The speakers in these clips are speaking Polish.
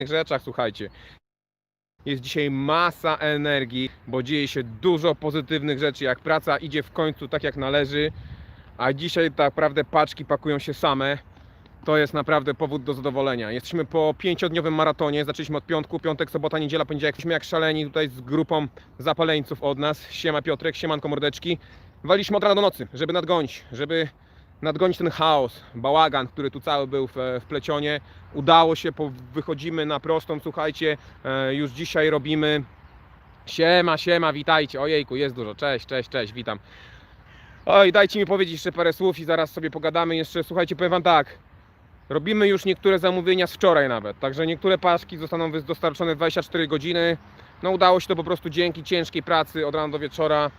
rzeczach, słuchajcie. Jest dzisiaj masa energii, bo dzieje się dużo pozytywnych rzeczy, jak praca idzie w końcu tak jak należy, a dzisiaj tak naprawdę paczki pakują się same. To jest naprawdę powód do zadowolenia. Jesteśmy po pięciodniowym maratonie, zaczęliśmy od piątku, piątek, sobota, niedziela, poniedziałek. Jesteśmy jak szaleni tutaj z grupą zapaleńców od nas. Siema Piotrek, siemanko mordeczki. Waliśmy od rana do nocy, żeby nadgonić, żeby nadgonić ten chaos, bałagan, który tu cały był w, w plecionie. Udało się, po, wychodzimy na prostą, słuchajcie, e, już dzisiaj robimy. Siema, siema, witajcie, ojejku, jest dużo, cześć, cześć, cześć, witam. Oj, dajcie mi powiedzieć jeszcze parę słów i zaraz sobie pogadamy. Jeszcze, słuchajcie, powiem wam tak, robimy już niektóre zamówienia z wczoraj nawet, także niektóre paczki zostaną dostarczone w 24 godziny, no udało się to po prostu dzięki ciężkiej pracy od rana do wieczora,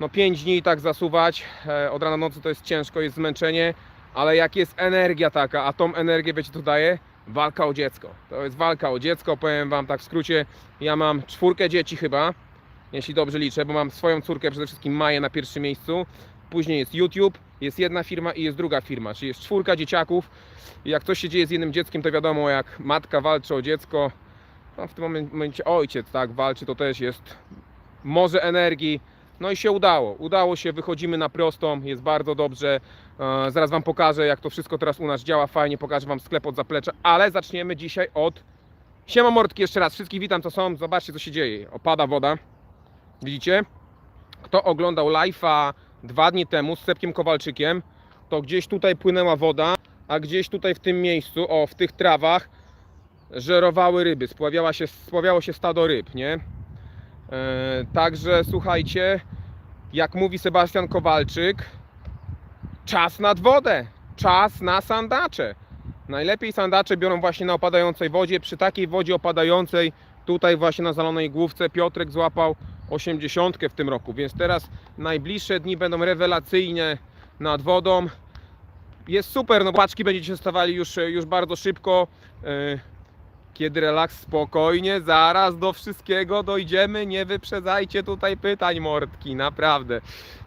no 5 dni tak zasuwać, e, od rana do nocy to jest ciężko, jest zmęczenie, ale jak jest energia taka, a tą energię wiecie co daje? Walka o dziecko. To jest walka o dziecko, powiem wam tak w skrócie, ja mam czwórkę dzieci chyba, jeśli dobrze liczę, bo mam swoją córkę, przede wszystkim Maję na pierwszym miejscu, później jest YouTube, jest jedna firma i jest druga firma, czyli jest czwórka dzieciaków i jak coś się dzieje z jednym dzieckiem, to wiadomo, jak matka walczy o dziecko, no w tym momen- momencie ojciec tak walczy, to też jest morze energii, no i się udało. Udało się, wychodzimy na prostą, jest bardzo dobrze. E, zaraz Wam pokażę, jak to wszystko teraz u nas działa fajnie. Pokażę Wam sklep od zaplecza, ale zaczniemy dzisiaj od. Siema mordki jeszcze raz. Wszystkich witam, co są. Zobaczcie, co się dzieje. Opada woda. Widzicie? Kto oglądał live'a dwa dni temu z Sepkiem Kowalczykiem, to gdzieś tutaj płynęła woda, a gdzieś tutaj w tym miejscu, o, w tych trawach, żerowały ryby. Spławiała się, spławiało się stado ryb, nie? E, Także słuchajcie, jak mówi Sebastian Kowalczyk, czas nad wodę, czas na sandacze. Najlepiej sandacze biorą właśnie na opadającej wodzie. Przy takiej wodzie opadającej, tutaj właśnie na zalonej główce, Piotrek złapał 80 w tym roku, więc teraz najbliższe dni będą rewelacyjne nad wodą. Jest super, no paczki będziecie stawali już, już bardzo szybko. Kiedy relaks, spokojnie, zaraz do wszystkiego dojdziemy, nie wyprzedzajcie tutaj pytań mordki, naprawdę,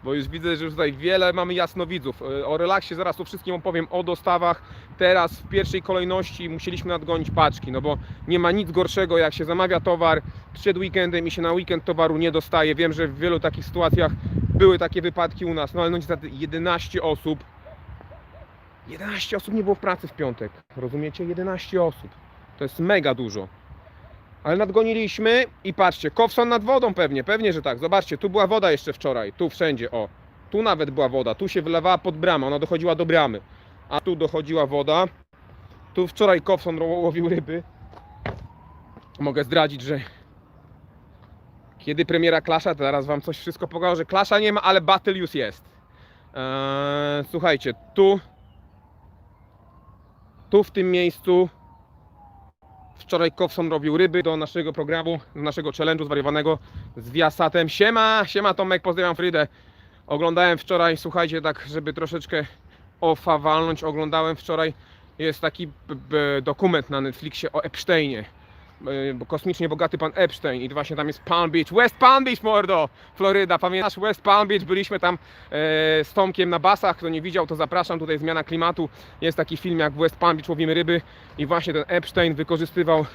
bo już widzę, że już tutaj wiele mamy jasnowidzów. E, O relaksie zaraz o wszystkim opowiem, o dostawach. Teraz w pierwszej kolejności musieliśmy nadgonić paczki, no bo nie ma nic gorszego, jak się zamawia towar przed weekendem i się na weekend towaru nie dostaje. Wiem, że w wielu takich sytuacjach były takie wypadki u nas, no ale no niestety 11 osób 11 osób nie było w pracy w piątek, rozumiecie? 11 osób. To jest mega dużo. Ale nadgoniliśmy i patrzcie, Kowson nad wodą pewnie, pewnie, że tak. Zobaczcie, tu była woda jeszcze wczoraj, tu wszędzie, o. Tu nawet była woda, tu się wylewała pod bramę, ona dochodziła do bramy. A tu dochodziła woda. Tu wczoraj Kowson łowił ryby. Mogę zdradzić, że kiedy premiera Klasza, to zaraz wam coś wszystko pokażę. Klasza nie ma, ale Battle już jest. Eee, słuchajcie, tu tu w tym miejscu Wczoraj Kowson robił ryby do naszego programu, do naszego challenge'u zwariowanego z Viasatem. Siema, siema Tomek, pozdrawiam Frydę. Oglądałem wczoraj, słuchajcie, tak żeby troszeczkę ofa walnąć, oglądałem wczoraj, jest taki dokument na Netflixie o Epsteinie. E, kosmicznie bogaty pan Epstein i właśnie tam jest Palm Beach, West Palm Beach mordo, Floryda, pamiętasz West Palm Beach, byliśmy tam e, z Tomkiem na basach, kto nie widział to zapraszam, tutaj zmiana klimatu, jest taki film jak West Palm Beach łowimy ryby i właśnie ten Epstein wykorzystywał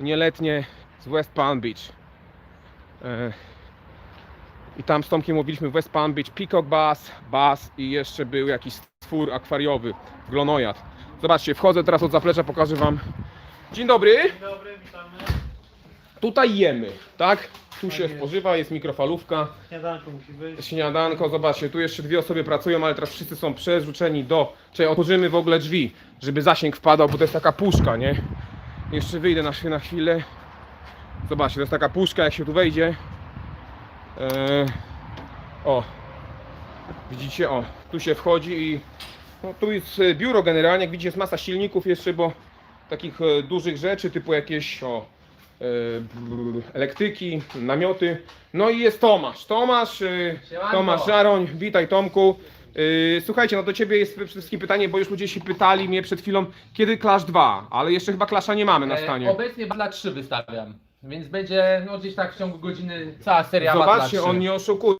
nieletnie z West Palm Beach. E, I tam z Tomkiem mówiliśmy West Palm Beach, Peacock Bass, Bass i jeszcze był jakiś stwór akwariowy, glonojad. Zobaczcie, wchodzę teraz od zaplecza, pokażę Wam. Dzień dobry. Dzień dobry, witamy. Tutaj jemy, tak? Tu Tak się jest. spożywa, jest mikrofalówka, Śniadanko musi być. śniadanko, zobaczcie, tu jeszcze dwie osoby pracują, ale teraz wszyscy są przerzuceni do... Czyli otworzymy w ogóle drzwi, żeby zasięg wpadał, bo to jest taka puszka, nie? Jeszcze wyjdę na, chwilę- na chwilę. Zobaczcie, to jest taka puszka, jak się tu wejdzie. Eee, o, widzicie, o, tu się wchodzi i no, tu jest e, biuro generalnie, jak widzicie jest masa silników jeszcze, bo takich e, dużych rzeczy typu jakieś o, e, elektryki, namioty. No i jest Tomasz. Tomasz, e. Tomasz Żaroń, witaj Tomku. Słuchajcie, no do Ciebie jest przede wszystkim pytanie, bo już ludzie się pytali mnie przed chwilą, kiedy Clash 2, ale jeszcze chyba Clasha nie mamy na stanie. Obecnie dla 3 wystawiam. Więc będzie no gdzieś tak w ciągu godziny cała seria Zobaczcie, 3. on nie oszukuje.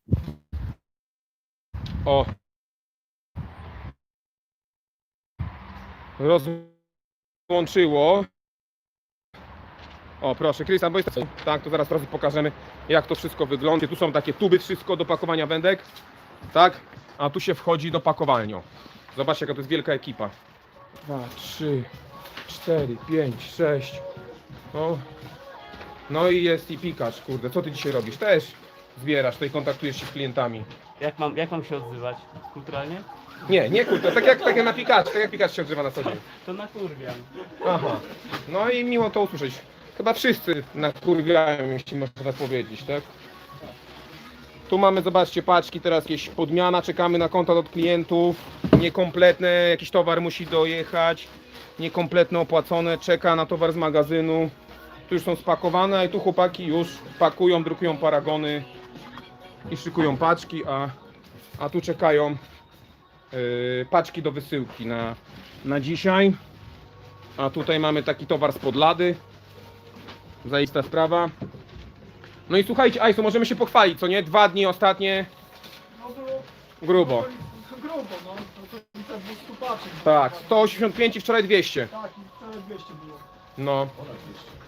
O. rozłączyło. O, proszę, Krystian, bo jest... Tak, to zaraz teraz pokażemy, jak to wszystko wygląda. Tu są takie tuby, wszystko do pakowania wędek, tak? A tu się wchodzi do pakowalnią. Zobaczcie, jaka to jest wielka ekipa. Dwa, trzy, cztery, pięć, sześć. No, no i jest i pikacz, kurde. Co ty dzisiaj robisz? Też zbierasz, tutaj kontaktujesz się z klientami. Jak mam, jak mam się odzywać? Kulturalnie? Nie, nie kurde, tak jak, tak jak na pikacz, tak jak pikacz się odzywa na co dzień. To nakurwiam. Aha. No i miło to usłyszeć. Chyba wszyscy nakurwiają, jeśli można tak powiedzieć, tak? Tu mamy, zobaczcie, paczki, teraz jakieś podmiana, czekamy na kontakt od klientów, niekompletne, jakiś towar musi dojechać, niekompletne opłacone, czeka na towar z magazynu. Tu już są spakowane, a tu chłopaki już pakują, drukują paragony i szykują paczki, a, a tu czekają paczki do wysyłki na, na dzisiaj. A tutaj mamy taki towar z podlady. Zaista sprawa. No i słuchajcie, Ajsu, możemy się pochwalić, co nie? Dwa dni ostatnie. No było Grubo. grubo, no. Okolica 200 paczek. Tak, 185 i wczoraj 200. Tak, i wczoraj 200 było. No.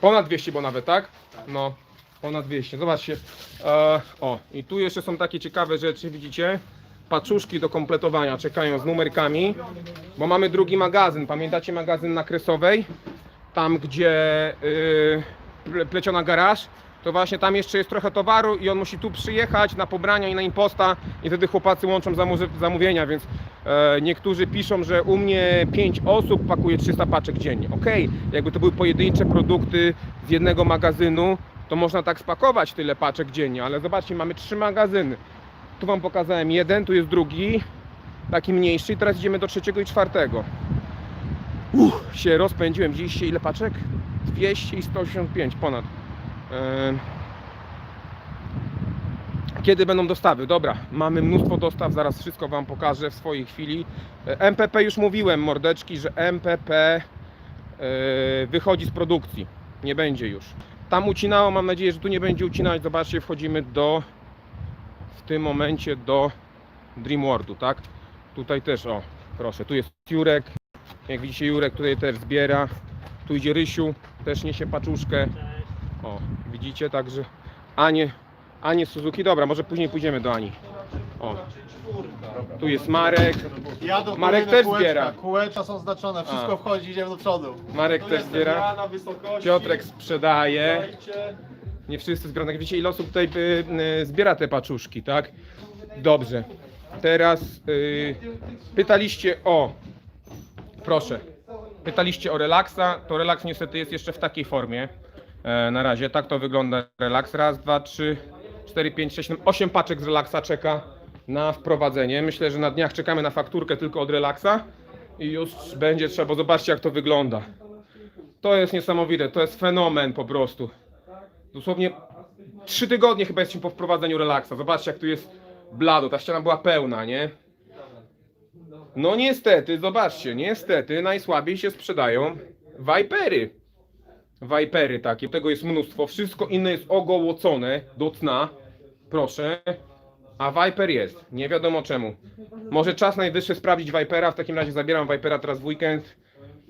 Ponad 200, bo nawet, tak? No. Ponad 200. Zobaczcie. E, o, i tu jeszcze są takie ciekawe rzeczy, widzicie? Paczuszki do kompletowania czekają z numerkami, bo mamy drugi magazyn. Pamiętacie magazyn na Kresowej? Tam, gdzie yy, ple- pleciona garaż. To właśnie tam jeszcze jest trochę towaru i on musi tu przyjechać na pobrania i na imposta i wtedy chłopacy łączą zamówienia, więc e, niektórzy piszą, że u mnie 5 osób pakuje 300 paczek dziennie. Okej, jakby to były pojedyncze produkty z jednego magazynu, to można tak spakować tyle paczek dziennie, ale zobaczcie, mamy trzy magazyny. Tu wam pokazałem jeden, tu jest drugi, taki mniejszy i teraz idziemy do trzeciego i czwartego. Uff, się rozpędziłem. Widzieliście ile paczek? 200 i 185 ponad. Kiedy będą dostawy? Dobra, mamy mnóstwo dostaw, zaraz wszystko Wam pokażę w swojej chwili. E, MPP już mówiłem, mordeczki, że MPP e, wychodzi z produkcji. Nie będzie już. Tam ucinało, mam nadzieję, że tu nie będzie ucinać. Zobaczcie, wchodzimy do w tym momencie do Dream Worldu, tak? Tutaj też, o, proszę, tu jest Jurek. Jak widzicie, Jurek tutaj też zbiera. Tu idzie Rysiu, też niesie paczuszkę. O, widzicie, także Anie, Anie Suzuki. Dobra, może później pójdziemy do Ani. O, tu jest Marek. Marek też kółeczka. zbiera. Kółeczka są znaczone, wszystko A. wchodzi, idziemy do przodu. Marek też zbiera. na wysokości. Piotrek sprzedaje. Słuchajcie, Nie wszyscy zbierają. Jak wiecie, ile osób tutaj y, y, zbiera te paczuszki, tak? Dobrze. Teraz y, pytaliście o. Proszę. Pytaliście o relaksa. To relaks niestety jest jeszcze w takiej formie. E, na razie tak to wygląda relaks. Raz, dwa, trzy, cztery, pięć, sześć, siedem, osiem paczek z relaksa czeka na wprowadzenie. Myślę, że na dniach czekamy na fakturkę tylko od relaksa i już będzie trzeba, bo zobaczcie jak to wygląda. To jest niesamowite, to jest fenomen po prostu. Dosłownie trzy tygodnie chyba jesteśmy po wprowadzeniu relaksa. Zobaczcie jak tu jest blado, ta ściana była pełna, nie? No niestety, zobaczcie, niestety najsłabiej się sprzedają Vipery. Vipery takie, tego jest mnóstwo. Wszystko inne jest ogołocone do cna. Proszę. A Viper jest. Nie wiadomo czemu. Może czas najwyższy sprawdzić Vipera. W takim razie zabieram Vipera teraz w weekend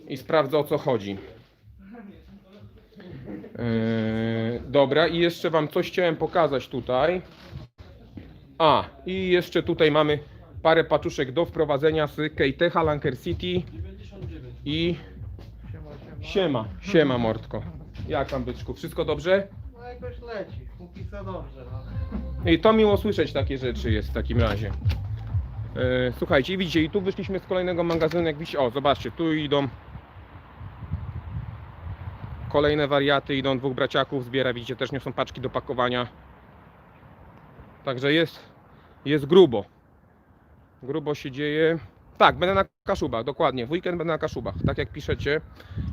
i sprawdzę o co chodzi. Yy, dobra, i jeszcze Wam coś chciałem pokazać tutaj. A, i jeszcze tutaj mamy parę paczuszek do wprowadzenia z Kejtecha, Lanker City i siema, siema Mordko. Jak tam byczku, wszystko dobrze? No jakoś leci, póki co dobrze, no. I to miło słyszeć takie rzeczy jest w takim razie. Yy, słuchajcie, i widzicie, i tu wyszliśmy z kolejnego magazynu, jak widzicie, o zobaczcie, tu idą kolejne wariaty, idą dwóch braciaków, zbiera, widzicie, też niosą paczki do pakowania. Także jest, jest grubo. Grubo się dzieje. Tak, będę na Kaszubach, dokładnie. W weekend będę na Kaszubach, tak jak piszecie.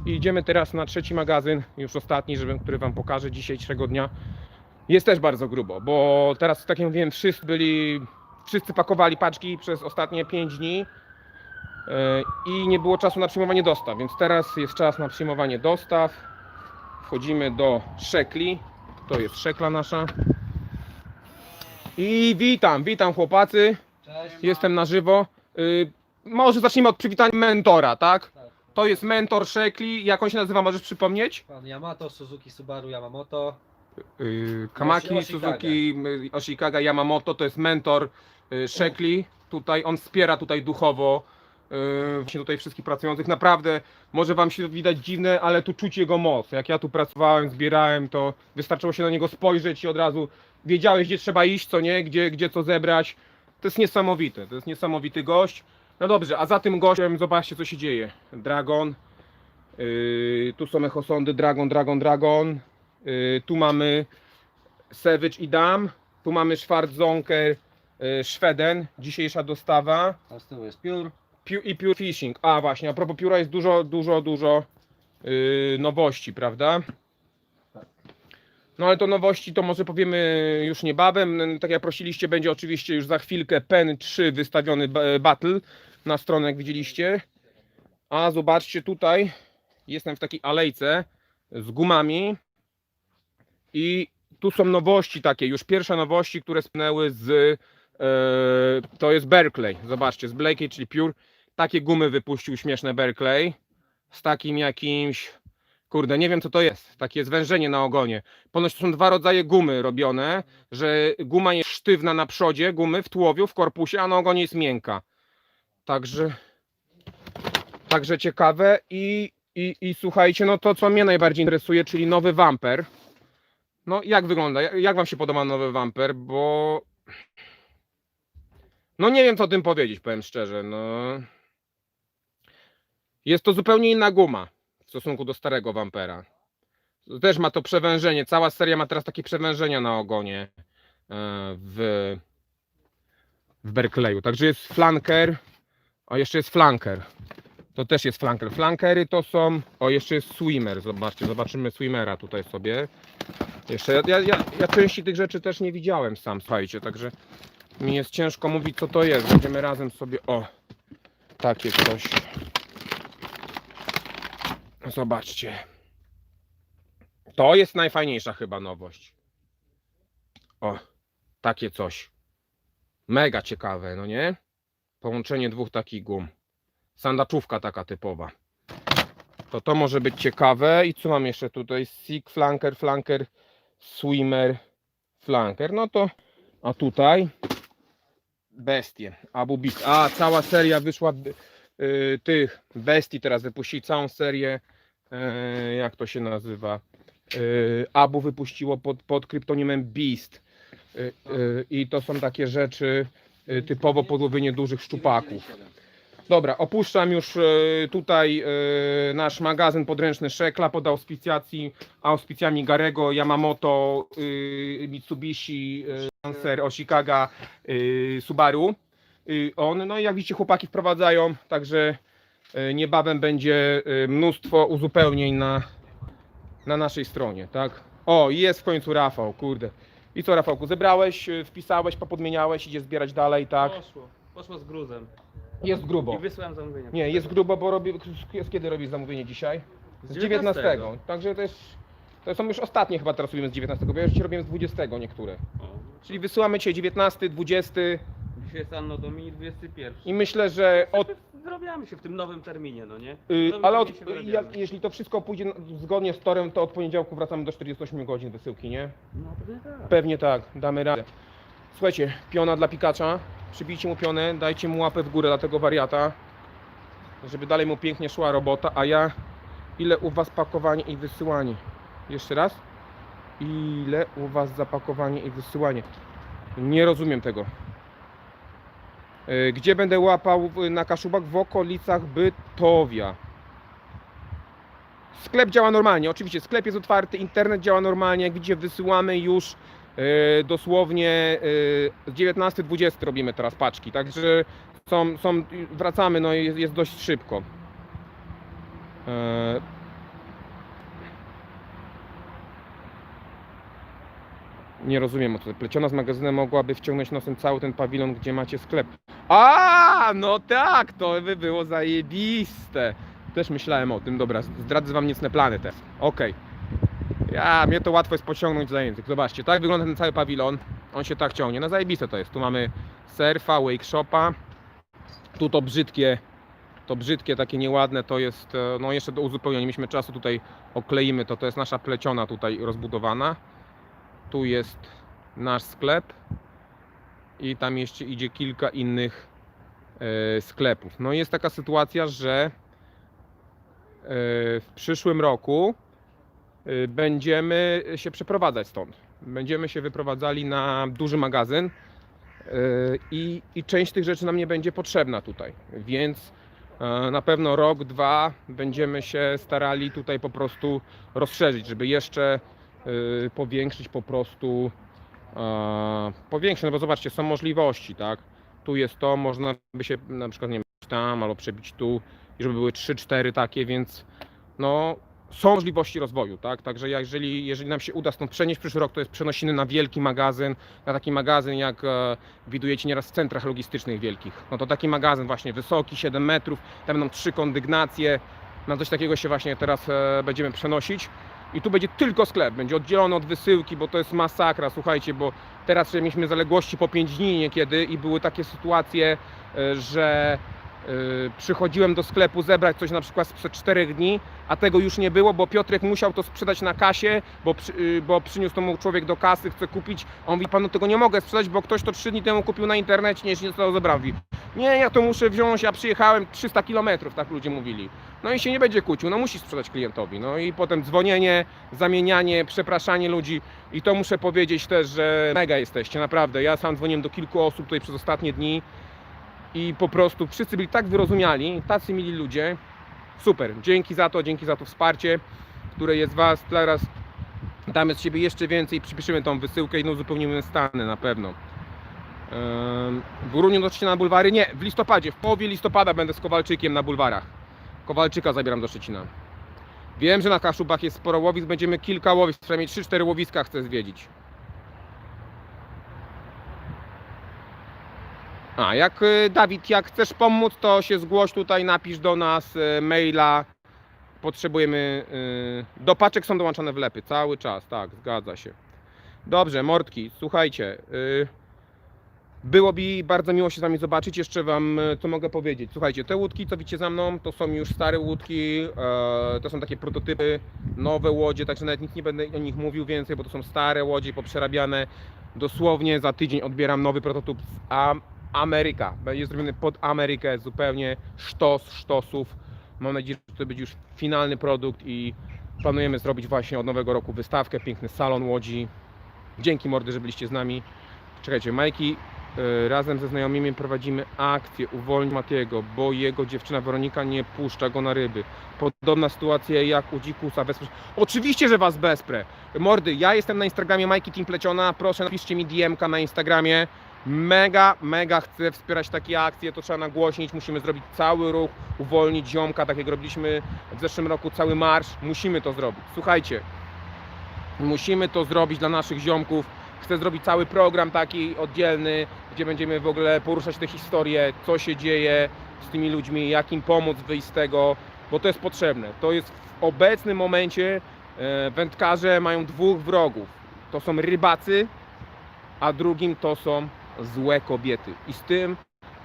I idziemy teraz na trzeci magazyn, już ostatni, żeby, który Wam pokażę dzisiejszego dnia. Jest też bardzo grubo, bo teraz, tak jak mówiłem, wszyscy byli, wszyscy pakowali paczki przez ostatnie 5 dni yy, i nie było czasu na przyjmowanie dostaw, więc teraz jest czas na przyjmowanie dostaw. Wchodzimy do szekli. To jest szekla nasza. I witam, witam chłopacy. Cześć. Jestem na żywo. Yy, może zacznijmy od przywitania mentora, tak? To jest mentor Shekli. Jak on się nazywa, możesz przypomnieć? Pan Yamato, Suzuki, Subaru, Yamamoto. Yy, Kamaki, Yoshi- Yoshikaga. Suzuki, y, Oshikaga, Yamamoto to jest mentor y, Shekli. Tutaj on wspiera tutaj duchowo y, właśnie tutaj wszystkich pracujących. Naprawdę może wam się widać dziwne, ale tu czuć jego moc. Jak ja tu pracowałem, zbierałem, to wystarczyło się na niego spojrzeć i od razu wiedziałeś, gdzie trzeba iść, co nie, gdzie, gdzie co zebrać. To jest niesamowite, to jest niesamowity gość. No dobrze, a za tym gościem zobaczcie co się dzieje. Dragon. Yy, tu są echosondy Dragon, Dragon, Dragon. Yy, tu mamy Savage i Dam. Tu mamy Schwarzonker yy, Szweden. Dzisiejsza dostawa. A z tyłu jest Pure. I Pure Fishing. A właśnie, a propos Pura jest dużo, dużo, dużo yy, nowości, prawda? No ale to nowości to może powiemy już niebawem. Tak jak prosiliście, będzie oczywiście już za chwilkę PEN 3 wystawiony ba- Battle na stronę, jak widzieliście. A zobaczcie tutaj, jestem w takiej alejce z gumami i tu są nowości takie, już pierwsze nowości, które spłynęły z, to jest Berkeley, zobaczcie, z Blakey, czyli Pure, takie gumy wypuścił śmieszne Berkeley, z takim jakimś, kurde, nie wiem co to jest, takie zwężenie na ogonie. Ponoć to są dwa rodzaje gumy robione, że guma jest sztywna na przodzie, gumy w tułowiu, w korpusie, a na ogonie jest miękka. Także, także ciekawe i, i, i słuchajcie, no to co mnie najbardziej interesuje, czyli nowy Vamper. No jak wygląda? Jak, wam się podoba nowy Vamper? Bo no nie wiem co o tym powiedzieć, powiem szczerze. No jest to zupełnie inna guma w stosunku do starego Vampera. Też ma to przewężenie. Cała seria ma teraz takie przewężenia na ogonie e, w, w Berkeleyu. Także jest flanker, a jeszcze jest flanker. To też jest flanker. Flankery to są. O, jeszcze jest swimmer. Zobaczcie, zobaczymy swimmera tutaj sobie. Jeszcze ja, ja, ja, ja części tych rzeczy też nie widziałem sam, słuchajcie, także mi jest ciężko mówić co to jest. Będziemy razem sobie. O, takie coś. Zobaczcie. To jest najfajniejsza chyba nowość. O, takie coś. Mega ciekawe, no nie? Połączenie dwóch takich gum. Sandaczówka taka typowa. To to może być ciekawe. I co mam jeszcze tutaj? Sig, flanker, flanker, swimmer, flanker. No to, a tutaj bestie. Abu Beast. A, cała seria wyszła y, tych bestii. Teraz wypuścili całą serię. E, jak to się nazywa? Y, Abu wypuściło pod, pod kryptonimem Beast. Y, y, I to są takie rzeczy y, typowo pod łowienie dużych szczupaków. Dobra, opuszczam już e, tutaj e, nasz magazyn podręczny Szekla pod auspicjacji, auspicjami Garego, Yamamoto, e, Mitsubishi, Lancer, Oshikaga, Subaru. On, no i jak widzicie chłopaki wprowadzają, także niebawem będzie mnóstwo uzupełnień na, na naszej stronie, tak? O, jest w końcu Rafał, kurde. I co Rafałku, zebrałeś, wpisałeś, popodmieniałeś, idzie zbierać dalej, tak? Poszło. Poszło z gruzem. Jest grubo. I wysłałem zamówienie. Nie, jest grubo, bo robię. Z kiedy robisz zamówienie dzisiaj? Z 19. 19. Także to jest. To są już ostatnie chyba teraz robimy z 19, bo ja już dzisiaj robiłem z 20 niektóre. O. Czyli wysyłamy dzisiaj 19, 20 Dzisiaj jest Anno Domini 21. i myślę, że od. Zrobiamy się w tym nowym terminie, no nie? y, Nowym ale od, terminie się jak, wyrabiamy. jeśli to wszystko pójdzie na- zgodnie z torem, to od poniedziałku wracamy do 48 godzin wysyłki, nie? No pewnie tak. Pewnie tak, damy radę. Słuchajcie, piona dla pikacza. Przybijcie mu pionę, dajcie mu łapę w górę dla tego wariata, żeby dalej mu pięknie szła robota, a ja ile u was pakowanie i wysyłanie? Jeszcze raz? Ile u was zapakowanie i wysyłanie? Nie rozumiem tego. E, Gdzie będę łapał na Kaszubach? W okolicach Bytowia. Sklep działa normalnie, oczywiście sklep jest otwarty, internet działa normalnie, jak widzicie wysyłamy już dosłownie e, 19-20 robimy teraz paczki, także są, są, wracamy, no jest, jest dość szybko. E, Nie rozumiem o co. Pleciona z magazynem mogłaby wciągnąć nosem cały ten pawilon, gdzie macie sklep. A, no tak, to by było zajebiste. Też myślałem o tym, dobra, zdradzę wam niecne plany też. Okej. Ja, mnie to łatwo jest pociągnąć za język. Zobaczcie, tak wygląda ten cały pawilon. On się tak ciągnie. No zajebiste to jest. Tu mamy surfa, wake shopa. Tu to brzydkie To brzydkie, takie nieładne, to jest, e, no jeszcze do uzupełnienia, mieliśmy czasu, tutaj okleimy to, to jest nasza pleciona tutaj rozbudowana. Tu jest nasz sklep i tam jeszcze idzie kilka innych e, sklepów. No jest taka sytuacja, że e, w przyszłym roku będziemy się przeprowadzać stąd. Będziemy się wyprowadzali na duży magazyn e, i, i część tych rzeczy nam nie będzie potrzebna tutaj, więc e, na pewno rok, dwa będziemy się starali tutaj po prostu rozszerzyć, żeby jeszcze e, powiększyć po prostu e, powiększyć, no bo zobaczcie, są możliwości, tak? Tu jest to, można by się na przykład nie wiem, tam albo przebić tu i żeby były 3-4 takie, więc no są możliwości rozwoju, tak? Także jeżeli, jeżeli nam się uda stąd przenieść przyszły rok, to jest przenosiny na wielki magazyn, na taki magazyn jak e, widujecie nieraz w centrach logistycznych wielkich. No to taki magazyn właśnie wysoki, 7 metrów, tam będą trzy kondygnacje, na coś takiego się właśnie teraz e, będziemy przenosić. I tu będzie tylko sklep, będzie oddzielony od wysyłki, bo to jest masakra, słuchajcie, bo teraz mieliśmy zaległości po 5 dni niekiedy i były takie sytuacje, e, że przychodziłem do sklepu zebrać coś na przykład sprzed 4 dni, a tego już nie było, bo Piotrek musiał to sprzedać na kasie, bo, y, bo przyniósł to mu człowiek do kasy, chce kupić, a on mówi, panu tego nie mogę sprzedać, bo ktoś to 3 dni temu kupił na internecie, nie, nie zostało zebrał. Mówi, Nie, ja to muszę wziąć, ja przyjechałem 300 km, tak ludzie mówili. No i się nie będzie kłócił, no musi sprzedać klientowi. No i potem dzwonienie, zamienianie, przepraszanie ludzi. I to muszę powiedzieć też, że mega jesteście, naprawdę. Ja sam dzwoniłem do kilku osób tutaj przez ostatnie dni i po prostu wszyscy byli tak wyrozumiali, tacy mili ludzie. Super, dzięki za to, dzięki za to wsparcie, które jest Was. Teraz damy z siebie jeszcze więcej, przyspieszymy tą wysyłkę i no uzupełnimy stany na pewno. W grudniu do Szczecina na bulwary? Nie, w listopadzie, w połowie listopada będę z Kowalczykiem na bulwarach. Kowalczyka zabieram do Szczecina. Wiem, że na Kaszubach jest sporo łowisk, będziemy kilka łowisk, przynajmniej 3-4 łowiska chcę zwiedzić. A, jak y, Dawid, jak chcesz pomóc, to się zgłoś tutaj, napisz do nas y, maila. Potrzebujemy. y, Do paczek są dołączane wlepy cały czas, tak, zgadza się. Dobrze, mordki, słuchajcie. y, Było mi bardzo miło się z Wami zobaczyć. Jeszcze Wam co mogę powiedzieć. Słuchajcie, te łódki, co widzicie za mną, to są już stare łódki. e, To są takie prototypy, nowe łodzie, także nawet nic nie będę o nich mówił więcej, bo to są stare łodzie poprzerabiane. Dosłownie za tydzień odbieram nowy prototyp z Ameryka. Będzie zrobiony pod Amerykę, zupełnie sztos sztosów. Mam nadzieję, że to będzie już finalny produkt i planujemy zrobić właśnie od nowego roku wystawkę, piękny salon łodzi. Dzięki mordy, że byliście z nami. Czekajcie, Majki, y, razem ze znajomymi prowadzimy akcję Uwolnij Matiego, bo jego dziewczyna Weronika nie puszcza go na ryby. Podobna sytuacja jak u Dzikusa. Wesprze. Oczywiście, że Was besprę. Mordy, ja jestem na Instagramie Majki Team Pleciona. Proszę napiszcie mi DM-ka na Instagramie. Mega, mega chcę wspierać takie akcje, to trzeba nagłośnić, musimy zrobić cały ruch, uwolnić ziomka, tak jak robiliśmy w zeszłym roku, cały marsz, musimy to zrobić. Słuchajcie, musimy to zrobić dla naszych ziomków, chcę zrobić cały program taki oddzielny, gdzie będziemy w ogóle poruszać te historie, co się dzieje z tymi ludźmi, jak im pomóc wyjść z tego, bo to jest potrzebne. To jest w obecnym momencie, e, wędkarze mają dwóch wrogów. To są rybacy, a drugim to są złe kobiety. I z tym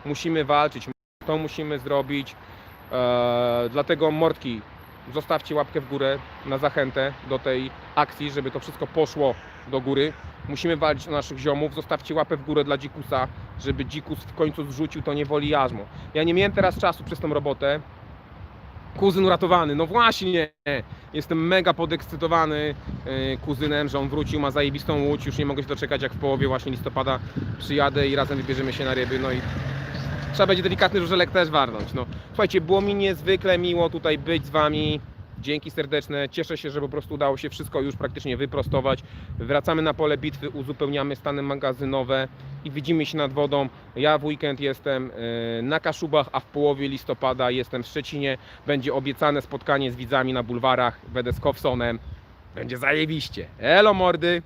musimy walczyć, to musimy zrobić. E, dlatego mordki, zostawcie łapkę w górę na zachętę do tej akcji, żeby to wszystko poszło do góry. Musimy walczyć o naszych ziomów. Zostawcie łapę w górę dla dzikusa, żeby dzikus w końcu zrzucił to niewoli jarzmo. Ja nie miałem teraz czasu przez tą robotę. Kuzyn uratowany, no właśnie. Jestem mega podekscytowany e, kuzynem, że on wrócił, ma zajebistą łódź. Już nie mogę się doczekać, jak w połowie właśnie listopada przyjadę i razem wybierzemy się na ryby. No i trzeba będzie delikatny żużelek też warnąć. No. Słuchajcie, było mi niezwykle miło tutaj być z Wami. Dzięki serdeczne. Cieszę się, że po prostu udało się wszystko już praktycznie wyprostować. Wracamy na pole bitwy, uzupełniamy stany magazynowe i widzimy się nad wodą. Ja w weekend jestem e, na Kaszubach, a w połowie listopada jestem w Szczecinie. Będzie obiecane spotkanie z widzami na bulwarach. Będę z Kowsonem. Będzie zajebiście. Elo mordy!